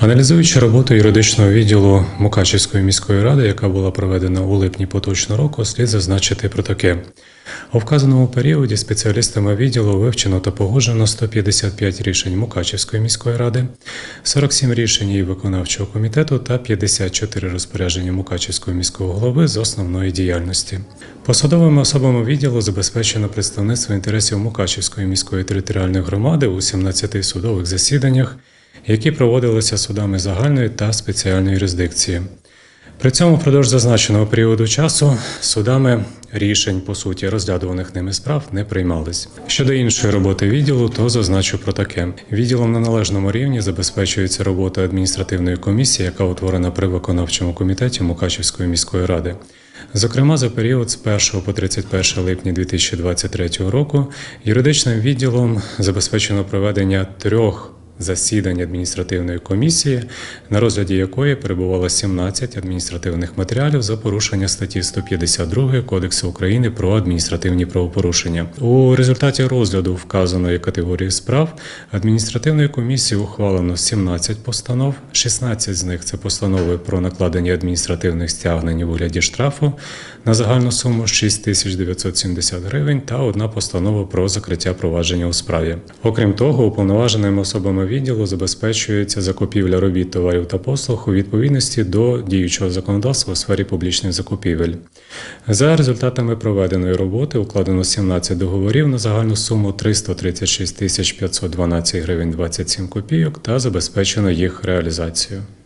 Аналізуючи роботу юридичного відділу Мукачівської міської ради, яка була проведена у липні поточного року, слід зазначити про таке. У вказаному періоді спеціалістами відділу вивчено та погоджено 155 рішень Мукачівської міської ради, 47 рішень її виконавчого комітету та 54 розпорядження Мукачівського міського голови з основної діяльності. Посадовими особами відділу забезпечено представництво інтересів Мукачівської міської територіальної громади у 17 судових засіданнях, які проводилися судами загальної та спеціальної юрисдикції. При цьому впродовж зазначеного періоду часу судами рішень по суті розглядуваних ними справ не приймались. Щодо іншої роботи відділу, то зазначу про таке: відділом на належному рівні забезпечується робота адміністративної комісії, яка утворена при виконавчому комітеті Мукачівської міської ради. Зокрема, за період з 1 по 31 липня 2023 року юридичним відділом забезпечено проведення трьох засідань адміністративної комісії, на розгляді якої перебувало 17 адміністративних матеріалів за порушення статті 152 Кодексу України про адміністративні правопорушення. У результаті розгляду вказаної категорії справ адміністративною комісією ухвалено 17 постанов, 16 з них це постанови про накладення адміністративних стягнень у вигляді штрафу на загальну суму 6970 гривень та одна постанова про закриття провадження у справі. Окрім того, уповноваженими особами відділу забезпечується закупівля робіт товарів та послуг у відповідності до діючого законодавства у сфері публічних закупівель. За результатами проведеної роботи укладено 17 договорів на загальну суму 336 тисяч 512 гривень 27 копійок та забезпечено їх реалізацію.